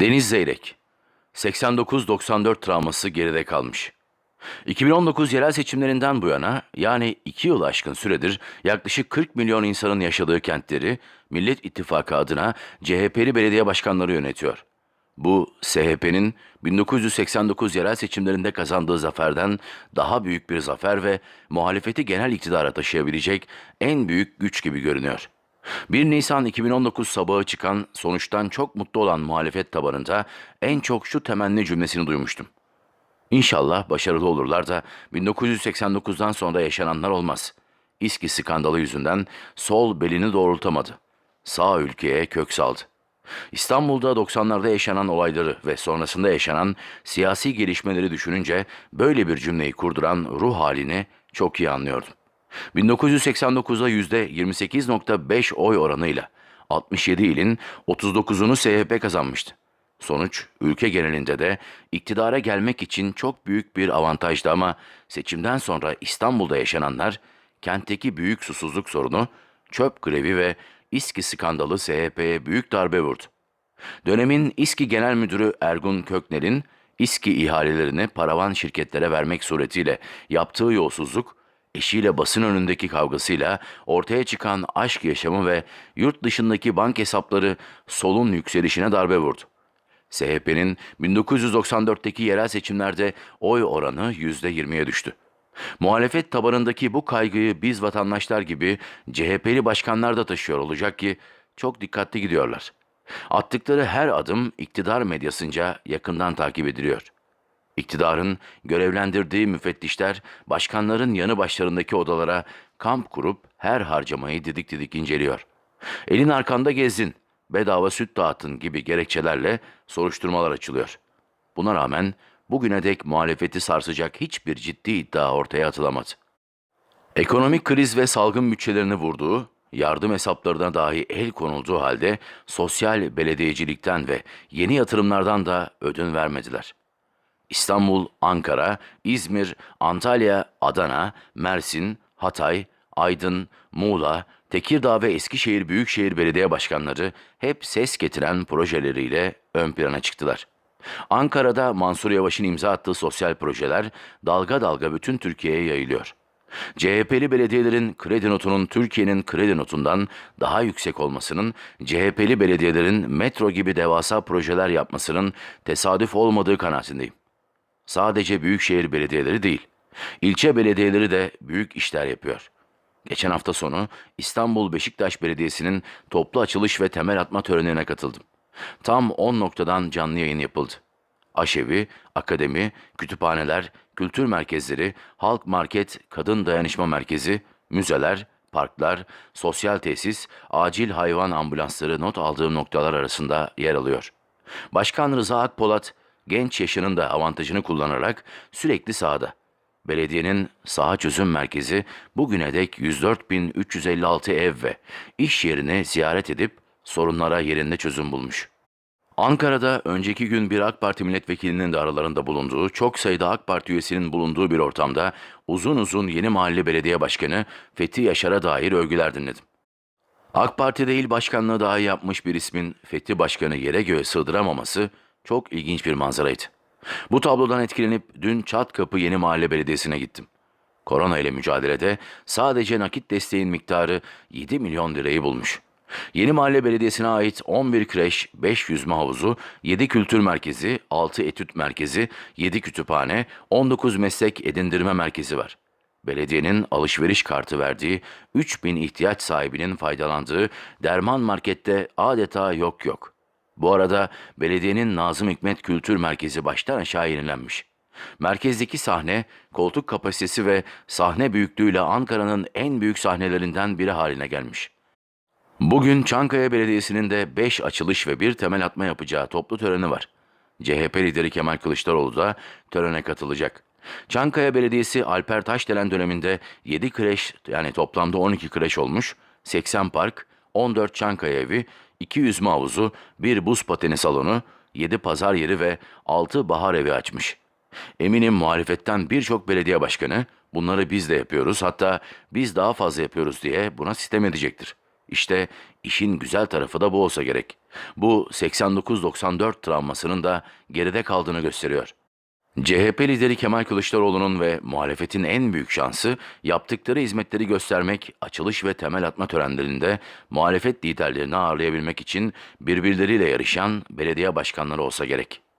Deniz Zeyrek 89-94 travması geride kalmış. 2019 yerel seçimlerinden bu yana yani 2 yıl aşkın süredir yaklaşık 40 milyon insanın yaşadığı kentleri Millet İttifakı adına CHP'li belediye başkanları yönetiyor. Bu SHP'nin 1989 yerel seçimlerinde kazandığı zaferden daha büyük bir zafer ve muhalefeti genel iktidara taşıyabilecek en büyük güç gibi görünüyor. 1 Nisan 2019 sabahı çıkan sonuçtan çok mutlu olan muhalefet tabanında en çok şu temenni cümlesini duymuştum. İnşallah başarılı olurlar da 1989'dan sonra yaşananlar olmaz. İSKİ skandalı yüzünden sol belini doğrultamadı. Sağ ülkeye kök saldı. İstanbul'da 90'larda yaşanan olayları ve sonrasında yaşanan siyasi gelişmeleri düşününce böyle bir cümleyi kurduran ruh halini çok iyi anlıyordum. 1989'da %28.5 oy oranıyla 67 ilin 39'unu SHP kazanmıştı. Sonuç ülke genelinde de iktidara gelmek için çok büyük bir avantajdı ama seçimden sonra İstanbul'da yaşananlar kentteki büyük susuzluk sorunu, çöp grevi ve İSKİ skandalı SHP'ye büyük darbe vurdu. Dönemin İSKİ Genel Müdürü Ergun Kökner'in İSKİ ihalelerini paravan şirketlere vermek suretiyle yaptığı yolsuzluk, eşiyle basın önündeki kavgasıyla ortaya çıkan aşk yaşamı ve yurt dışındaki bank hesapları solun yükselişine darbe vurdu. SHP'nin 1994'teki yerel seçimlerde oy oranı %20'ye düştü. Muhalefet tabanındaki bu kaygıyı biz vatandaşlar gibi CHP'li başkanlar da taşıyor olacak ki çok dikkatli gidiyorlar. Attıkları her adım iktidar medyasınca yakından takip ediliyor. İktidarın görevlendirdiği müfettişler başkanların yanı başlarındaki odalara kamp kurup her harcamayı didik didik inceliyor. Elin arkanda gezdin, bedava süt dağıtın gibi gerekçelerle soruşturmalar açılıyor. Buna rağmen bugüne dek muhalefeti sarsacak hiçbir ciddi iddia ortaya atılamadı. Ekonomik kriz ve salgın bütçelerini vurduğu, yardım hesaplarına dahi el konulduğu halde sosyal belediyecilikten ve yeni yatırımlardan da ödün vermediler. İstanbul, Ankara, İzmir, Antalya, Adana, Mersin, Hatay, Aydın, Muğla, Tekirdağ ve Eskişehir Büyükşehir Belediye Başkanları hep ses getiren projeleriyle ön plana çıktılar. Ankara'da Mansur Yavaş'ın imza attığı sosyal projeler dalga dalga bütün Türkiye'ye yayılıyor. CHP'li belediyelerin kredi notunun Türkiye'nin kredi notundan daha yüksek olmasının, CHP'li belediyelerin metro gibi devasa projeler yapmasının tesadüf olmadığı kanaatindeyim. Sadece büyükşehir belediyeleri değil, ilçe belediyeleri de büyük işler yapıyor. Geçen hafta sonu İstanbul Beşiktaş Belediyesi'nin toplu açılış ve temel atma törenine katıldım. Tam 10 noktadan canlı yayın yapıldı. Aşevi, akademi, kütüphaneler, kültür merkezleri, halk market, kadın dayanışma merkezi, müzeler, parklar, sosyal tesis, acil hayvan ambulansları not aldığım noktalar arasında yer alıyor. Başkan Rıza Akpolat, genç yaşının da avantajını kullanarak sürekli sahada. Belediyenin saha çözüm merkezi bugüne dek 104.356 ev ve iş yerini ziyaret edip sorunlara yerinde çözüm bulmuş. Ankara'da önceki gün bir AK Parti milletvekilinin de aralarında bulunduğu, çok sayıda AK Parti üyesinin bulunduğu bir ortamda uzun uzun yeni mahalle belediye başkanı Fethi Yaşar'a dair övgüler dinledim. AK Parti'de il başkanlığı dahi yapmış bir ismin Fethi Başkanı yere göğe sığdıramaması çok ilginç bir manzaraydı. Bu tablodan etkilenip dün Çatkapı Yeni Mahalle Belediyesi'ne gittim. Korona ile mücadelede sadece nakit desteğin miktarı 7 milyon lirayı bulmuş. Yeni Mahalle Belediyesi'ne ait 11 kreş, 5 yüzme havuzu, 7 kültür merkezi, 6 etüt merkezi, 7 kütüphane, 19 meslek edindirme merkezi var. Belediyenin alışveriş kartı verdiği 3000 ihtiyaç sahibinin faydalandığı derman markette adeta yok yok. Bu arada belediyenin Nazım Hikmet Kültür Merkezi baştan aşağı yenilenmiş. Merkezdeki sahne, koltuk kapasitesi ve sahne büyüklüğüyle Ankara'nın en büyük sahnelerinden biri haline gelmiş. Bugün Çankaya Belediyesi'nin de 5 açılış ve bir temel atma yapacağı toplu töreni var. CHP lideri Kemal Kılıçdaroğlu da törene katılacak. Çankaya Belediyesi Alper Taşdelen döneminde 7 kreş yani toplamda 12 kreş olmuş, 80 park, 14 Çankaya evi, 2 yüzme havuzu, 1 buz pateni salonu, 7 pazar yeri ve 6 bahar evi açmış. Eminim muhalefetten birçok belediye başkanı bunları biz de yapıyoruz hatta biz daha fazla yapıyoruz diye buna sistem edecektir. İşte işin güzel tarafı da bu olsa gerek. Bu 89-94 travmasının da geride kaldığını gösteriyor. CHP lideri Kemal Kılıçdaroğlu'nun ve muhalefetin en büyük şansı yaptıkları hizmetleri göstermek, açılış ve temel atma törenlerinde muhalefet liderlerini ağırlayabilmek için birbirleriyle yarışan belediye başkanları olsa gerek.